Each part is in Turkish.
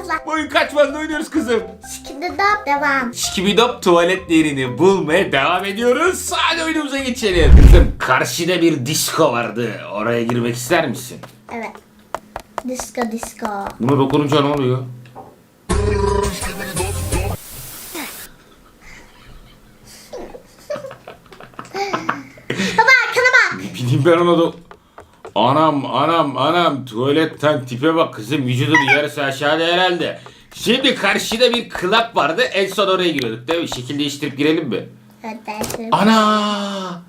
hızla. Boyun kaçmaz oynuyoruz kızım. De devam. Şikibidop tuvaletlerini bulmaya devam ediyoruz. Hadi oyunumuza geçelim. Kızım karşıda bir disco vardı. Oraya girmek ister misin? Evet. Disco disco. Buna dokununca ne oluyor? Baba arkana bak. Bileyim ben ona da... Anam anam anam tuvaletten tipe bak kızım vücudun yarısı aşağıda herhalde. Şimdi karşıda bir club vardı en son oraya giriyorduk değil mi? Şekil değiştirip girelim mi? Ana!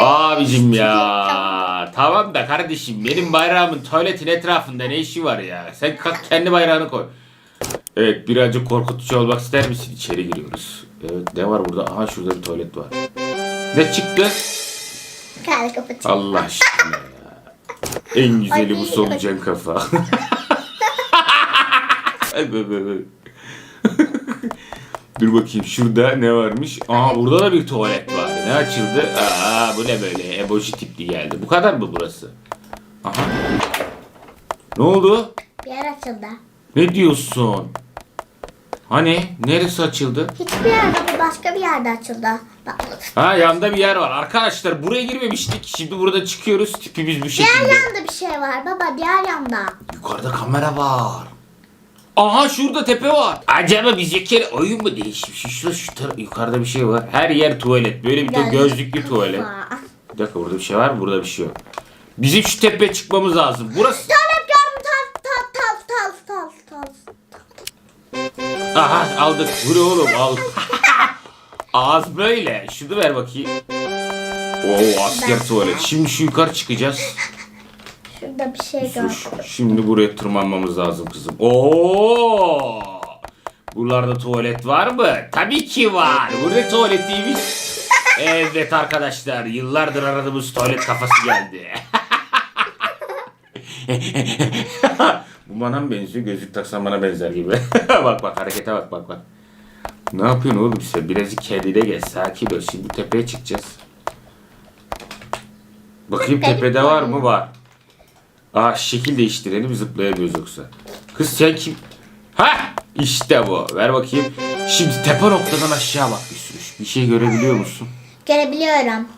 Abicim ya. Tamam da kardeşim benim bayrağımın tuvaletin etrafında ne işi var ya? Sen kalk kendi bayrağını koy. Evet birazcık korkutucu olmak ister misin? İçeri giriyoruz. Evet ne var burada? Aha şurada bir tuvalet var. Ne çıktı? Kapı çık. Allah aşkına ya. En güzeli bu solucan kafa. Ay be be be. Dur bakayım şurada ne varmış? Aa burada da bir tuvalet var. Ne açıldı? Aa bu ne böyle? Emoji tipli geldi. Bu kadar mı burası? Aha. Ne oldu? Bir yer açıldı. Ne diyorsun? Hani? Neresi açıldı? Hiçbir yerde bu başka bir yerde açıldı. Bak. Ha yanda bir yer var. Arkadaşlar buraya girmemiştik. Şimdi burada çıkıyoruz. Tipimiz bu Diğer şekilde. yanda bir şey var baba diğer yanda. Yukarıda kamera var. Aha şurada tepe var. Acaba bizdeki kere oyun mu değişmiş? Şu, şu yukarıda bir şey var. Her yer tuvalet. Böyle bir de gözlüklü tuvalet. Bir dakika burada bir şey var mı? Burada bir şey yok. Bizim şu tepeye çıkmamız lazım. Burası... Aha aldık. Vur oğlum al. Ağız böyle. Şunu ver bakayım. Oo asker tuvalet. Şimdi şu yukarı çıkacağız. Şurada bir şey Sus. gördüm. Şimdi buraya tırmanmamız lazım kızım. Oo! Buralarda tuvalet var mı? Tabii ki var. Bu ne tuvaletiymiş? evet arkadaşlar yıllardır aradığımız tuvalet kafası geldi. Bu bana mı benziyor? Gözlük taksan bana benzer gibi. bak bak harekete bak bak bak. Ne yapıyorsun oğlum sen? Birazcık kendine gel. Sakin ol. Şimdi tepeye çıkacağız. Bakayım tepede var mı? Var. Aa şekil değiştirelim zıplayamıyoruz yoksa. Kız sen kim? Ha işte bu. Ver bakayım. Şimdi tepe noktadan aşağı bak bir sürü. Bir şey görebiliyor musun? Görebiliyorum.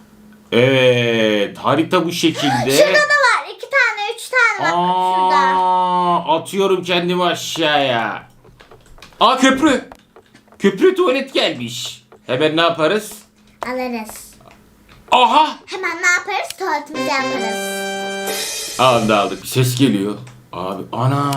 Evet. Harita bu şekilde. Şurada da var. iki tane, üç tane var. Şurada. Atıyorum kendimi aşağıya. Aa köprü. Köprü tuvalet gelmiş. Hemen ne yaparız? Alırız. Aha. Hemen ne yaparız? Tuvaletimizi yaparız. Aldı aldık. Bir ses geliyor. Abi ana.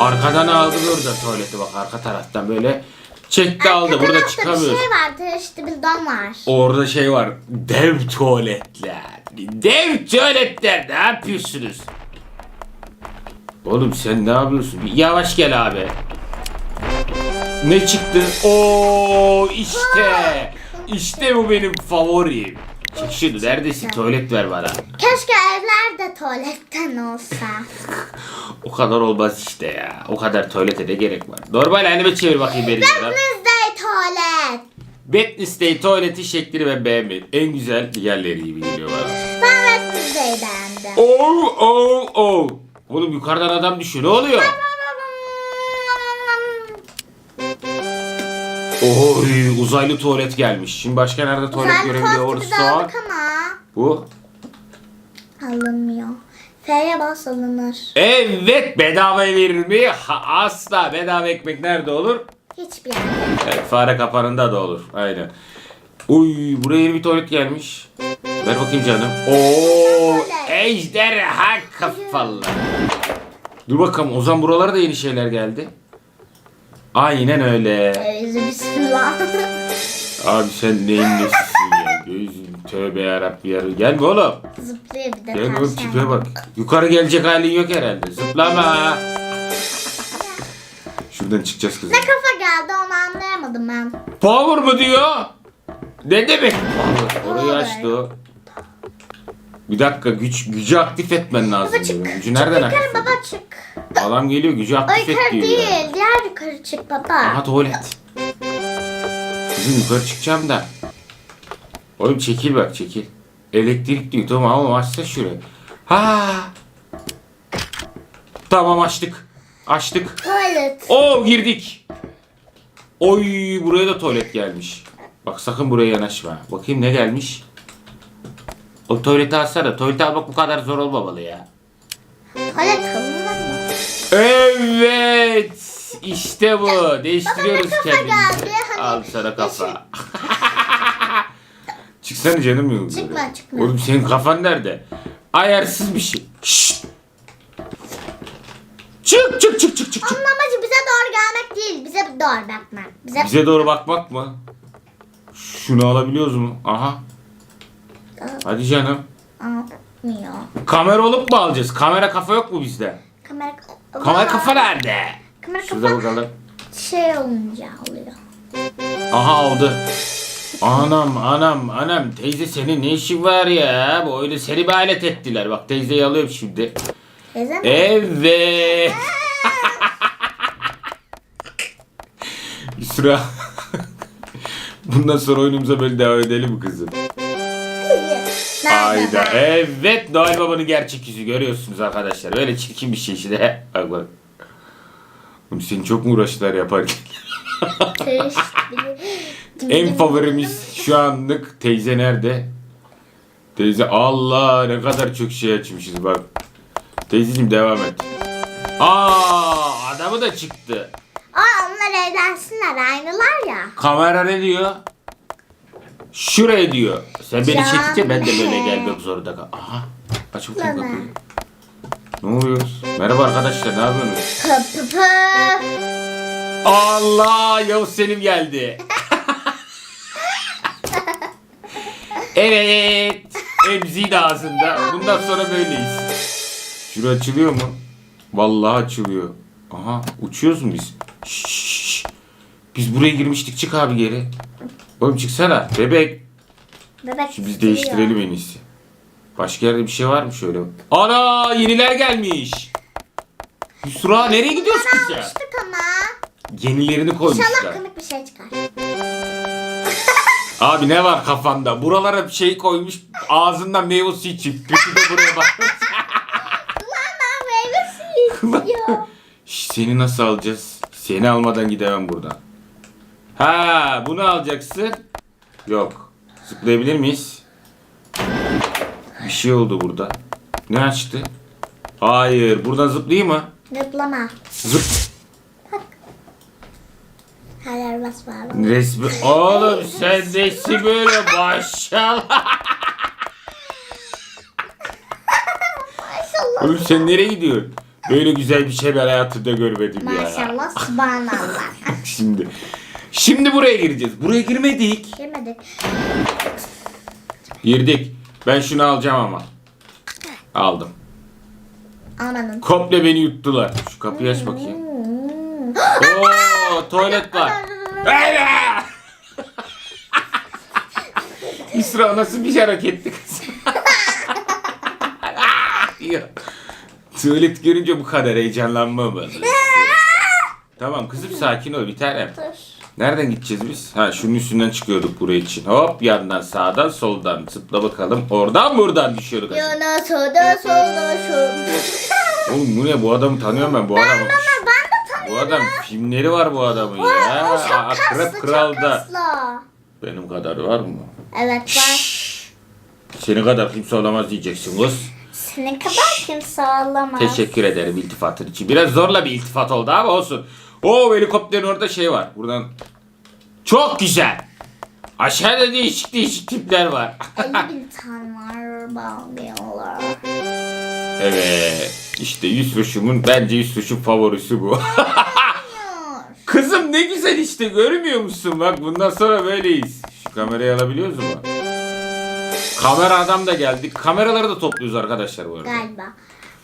Arkadan aldı burada tuvaleti bak arka taraftan böyle. Çekti aldı. Arka Burada tarafta çıkamıyoruz. Bir şey vardı işte bizden var. Orada şey var. Dev tuvaletler. Dev tuvaletler. Ne yapıyorsunuz? Oğlum sen ne yapıyorsun? Bir yavaş gel abi. Ne çıktı? Oo işte. İşte bu benim favorim. Çık şunu neredesin? Tuvalet ver bana. Keşke evlerde tuvaletten olsa. O kadar olmaz işte ya. O kadar tuvalete de gerek var. Normal halime çevir bakayım kadar. Wednesday tuvalet. Wednesday tuvaleti şeklini ben beğenmedim. En güzel yerleri gibi geliyor bana. Ben Wednesday beğendim. Oh oh oh. Oğlum yukarıdan adam düşüyor. Ne oluyor? Oy uzaylı tuvalet gelmiş. Şimdi başka nerede tuvalet Güzel görebiliyor tuvalet gibi olursa? ama. Bu. Alınmıyor. F'ye bas alınır. Evet bedava verir mi? Ha, asla bedava ekmek nerede olur? Hiçbir yerde. Evet, fare kapanında da olur. Aynen. Uy buraya yeni bir tuvalet gelmiş. Ver bakayım canım. Oo ejderha kafalı. Dur bakalım o zaman buralara da yeni şeyler geldi. Aynen öyle. Bismillah. Abi sen neyin nesisin ya? Gözün tövbe yarabbi yarı. Gelme oğlum. Zıplıyor bir de Gel oğlum tavşan. tipe bak. Yukarı gelecek halin yok herhalde. Zıplama. Şuradan çıkacağız kızım. Ne kafa geldi onu anlayamadım ben. Power mı diyor? Ne demek power? Orayı açtı o. Bir dakika güç gücü aktif etmen lazım. Baba çık. Gücü çık nereden yukarı aktif baba çık. Adam geliyor gücü O aktif et yukarı diyor. değil. ya. Diğer yukarı çık baba. Aha tuvalet. Kızım yukarı çıkacağım da. Oğlum çekil bak çekil. Elektrik diyor tamam ama açsa şurayı. Ha. Tamam açtık. Açtık. Tuvalet. Oo girdik. Oy buraya da tuvalet gelmiş. Bak sakın buraya yanaşma. Bakayım ne gelmiş. O tuvaleti alsana. Tuvaleti almak bu kadar zor olmamalı ya. Mı? Evet. İşte bu. Değiştiriyoruz kafa kendimizi. Hani Al sana kafa. Çıksana canım yok. Çıkma, çıkma. Oğlum senin kafan nerede? Ayarsız bir şey. Şşt. Çık çık çık çık çık. çık. Onun amacı bize doğru gelmek değil. Bize doğru bakmak. Bize, Bize doğru bakmak mı? Şunu alabiliyoruz mu? Aha. Hadi canım. Anlatmıyor. Kamera olup mu alacağız? Kamera kafa yok mu bizde? Kamera, Kamera kafa nerede? Kamera Şurada kafa bakalım. şey olunca oluyor. Aha aldı. Anam anam anam teyze senin ne işin var ya? Bu öyle seni bir alet ettiler. Bak teyzeyi alıyorum şimdi. Teyze mi? Evet. Sıra. Bundan sonra oyunumuza böyle devam edelim mi kızım? Nerede? Ayda. Evet Noel Baba'nın gerçek yüzü görüyorsunuz arkadaşlar. Böyle çirkin bir şey işte. Bak bak. Oğlum seni çok mu uğraştılar yaparken? En favorimiz şu anlık teyze nerede? Teyze Allah ne kadar çok şey açmışız bak. Teyzeciğim devam et. Aa adamı da çıktı. Aa onlar evlensinler aynılar ya. Kamera ne diyor? Şuraya diyor. Sen beni çekince ben de böyle gelmek zorunda kal. Aha. Aç bakayım Baba. kapıyı. Ne oluyoruz? Merhaba arkadaşlar ne yapıyorsunuz? Pı pı pı. Allah Yavuz Selim geldi. evet. Emzi de ağzında. Bundan sonra böyleyiz. Şura açılıyor mu? Vallahi açılıyor. Aha uçuyoruz mu biz? Şşş. Biz buraya girmiştik çık abi geri. Oğlum çıksana bebek. Bebek Şimdi biz değiştirelim en iyisi. Başka yerde bir şey var mı şöyle? Ana yeniler gelmiş. Yusra nereye gidiyorsun ki sen? Almıştık ama. Yenilerini koymuşlar. İnşallah komik bir şey çıkar. Abi ne var kafanda? Buralara bir şey koymuş ağzından meyve suyu içip. Peki de buraya bak. Lan meyve suyu. Şş, Seni nasıl alacağız? Seni almadan gidemem buradan. Ha, bunu alacaksın. Yok. Zıplayabilir miyiz? Bir şey oldu burada. Ne açtı? Hayır. Buradan zıplayayım mı? Zıplama. Zıp. Her yer bas var. Resmi. Oğlum sen nesi böyle maşallah. Maşallah. Oğlum sen nereye gidiyorsun? Böyle güzel bir şey ben hayatımda görmedim ya. Maşallah subhanallah. Şimdi. Şimdi buraya gireceğiz. Buraya girmedik. Girmedik. Girdik. Ben şunu alacağım ama. Aldım. Almadın. Komple beni yuttular. Şu kapıyı aç bakayım. Oo, tuvalet var. Eyvah! İsra nasıl bir hareketti kız? Ya. Tuvalet görünce bu kadar heyecanlanmamalı. tamam kızım sakin ol bir tanem. Dur. Nereden gideceğiz biz? Ha şunun üstünden çıkıyorduk buraya için. Hop yandan sağdan soldan zıpla bakalım. Oradan buradan düşüyorduk. Yana soda soda soda. Oğlum bu ne bu adamı tanıyorum ben bu adamı. Ben de tanıyorum. Bu adam filmleri var bu adamın O ya. çok kaslı, Akrep çok Kral'da. kaslı. Benim kadar var mı? Evet var. Senin kadar kimse olamaz diyeceksin kız. Senin kadar kimse ağlamaz. Teşekkür ederim iltifatın için. Biraz zorla bir iltifat oldu ama olsun. O helikopterin orada şey var. Buradan. Çok güzel. Aşağıda değişik değişik tipler var. 50 bin tane var bağlıyorlar. evet. İşte Yusuf'umun bence Yusuf'un favorisi bu. Kızım ne güzel işte görmüyor musun? Bak bundan sonra böyleyiz. Şu kamerayı alabiliyoruz mu? Kamera adam da geldi. Kameraları da topluyoruz arkadaşlar bu arada. Galiba.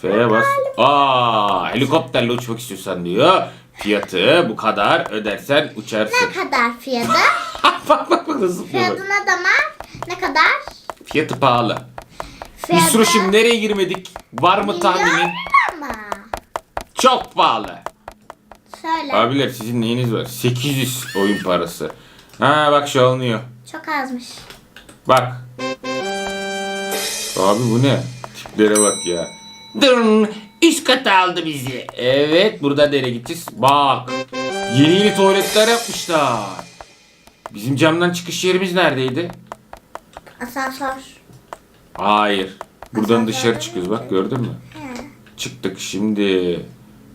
F'ye bas. Aa, helikopterle uçmak istiyorsan diyor. Fiyatı bu kadar ödersen uçarsın. Ne kadar fiyatı? bak bak bak nasıl bak. Fiyatına da var. Ne kadar? Fiyatı pahalı. Fiyatı. Yusru şimdi nereye girmedik? Var mı tahminin? Çok pahalı. Söyle. Abiler sizin neyiniz var? 800 oyun parası. Ha bak şu alınıyor. Çok azmış. Bak. Abi bu ne? Tiplere bak ya. Dın Üst kata aldı bizi. Evet burada nereye gideceğiz? Bak. Yeni yeni tuvaletler yapmışlar. Bizim camdan çıkış yerimiz neredeydi? Asansör. Hayır. Buradan Asansörde dışarı çıkıyoruz bak gördün mü? He. Çıktık şimdi.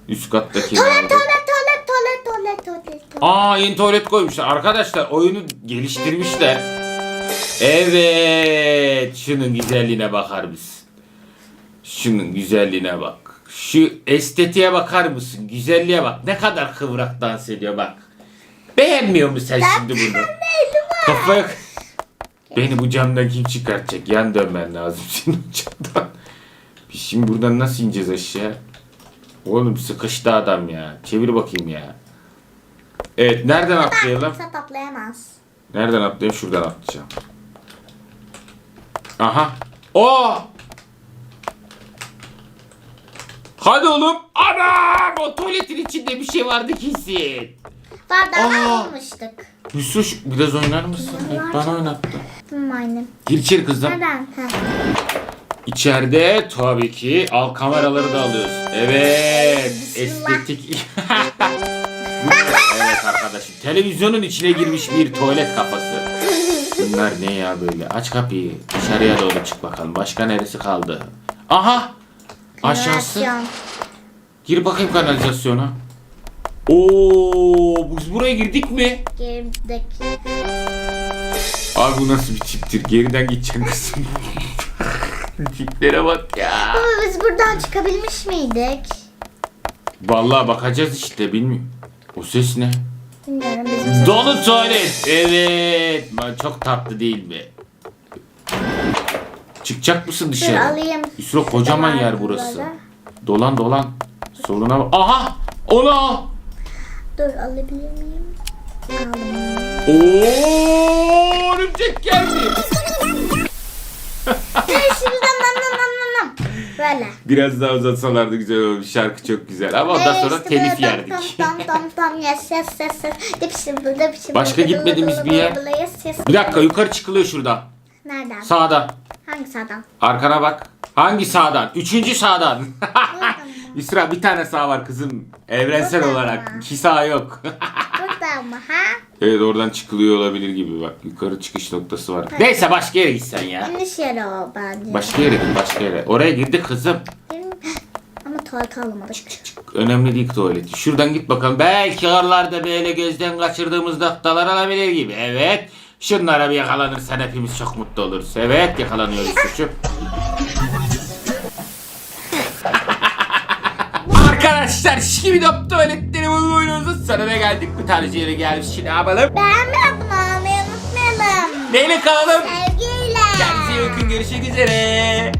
Üst kattaki. Tuvalet tuvalet tuvalet tuvalet tuvalet tuvalet. tuvalet. Aa yeni tuvalet koymuşlar. Arkadaşlar oyunu geliştirmişler. Evet. Şunun güzelliğine bakar mısın? Şunun güzelliğine bak. Şu estetiğe bakar mısın? Güzelliğe bak. Ne kadar kıvrak dans ediyor bak. Beğenmiyor musun sen şimdi bunu? Kafaya... Beni bu camdan kim çıkartacak? Yan dönmen lazım senin camdan. Biz şimdi buradan nasıl ineceğiz aşağı? Oğlum sıkıştı adam ya. Çevir bakayım ya. Evet nereden atlayalım? Sen atlayamaz. Nereden atlayayım? Şuradan atlayacağım. Aha. O. Hadi oğlum. Anam o tuvaletin içinde bir şey vardı kesin. Bardağı Aa. almıştık. Yusuf biraz oynar mısın? Evet, bana oynattı. Tamam annem. Gir içeri kızım. Neden? Ha. İçeride tabii ki al kameraları da alıyoruz. Evet. Bismillah. Estetik. evet arkadaşım. Televizyonun içine girmiş bir tuvalet kafası. Bunlar ne ya böyle? Aç kapıyı. Dışarıya doğru çık bakalım. Başka neresi kaldı? Aha. Aşağısı. Kanalizasyon. Gir bakayım kanalizasyona. Oo, biz buraya girdik mi? Girdik. Abi bu nasıl bir tiptir? Geriden gideceksin kızım. Tiplere bak ya. Ama biz buradan çıkabilmiş miydik? Vallahi bakacağız işte bilmiyorum. O ses ne? Bilmiyorum bizim Dolu tuvalet. Evet. Ben çok tatlı değil mi? Çıkacak mısın Dur dışarı? alayım. Yusra kocaman yer burası. böyle. Dolan dolan. Soluna bak. Aha! Al. Dur alabilir miyim? Aldım. Oo, örümcek geldi. Dur şuradan nam nam nam nam nam. Böyle. Biraz daha uzatsalardı güzel olurdu. Şarkı çok güzel. Ama ondan sonra telif yerdik. Tam tam tam tam yes yes yes yes. Dipşim bu dipşim. Başka gitmediğimiz bir yer? Bir dakika yukarı çıkılıyor şuradan. Nereden? Sağdan. Hangi sağdan? Arkana bak. Hangi sağdan? Üçüncü sağdan. Yusra bir tane sağ var kızım. Evrensel Buradan olarak. mı? İki sağ yok. Burada mı ha? evet oradan çıkılıyor olabilir gibi bak. Yukarı çıkış noktası var. Neyse başka yere gitsen ya. İniş yeri o bence. Başka yere git başka yere. Oraya girdik kızım. Ama tuvalet almadık. Önemli değil tuvaleti. Şuradan git bakalım. Belki oralarda böyle gözden kaçırdığımız noktalar olabilir gibi. Evet. Şunlara bir yakalanırsan hepimiz çok mutlu oluruz. Evet yakalanıyoruz suçu. Arkadaşlar şimdi de tuvaletleri bu oyunumuzun sonuna geldik. Bir tane yere gelmiş. Şimdi yapalım? Beğenme abone olmayı unutmayalım. Neyle kalalım? Sevgiyle. Kendinize iyi bakın. Görüşmek üzere.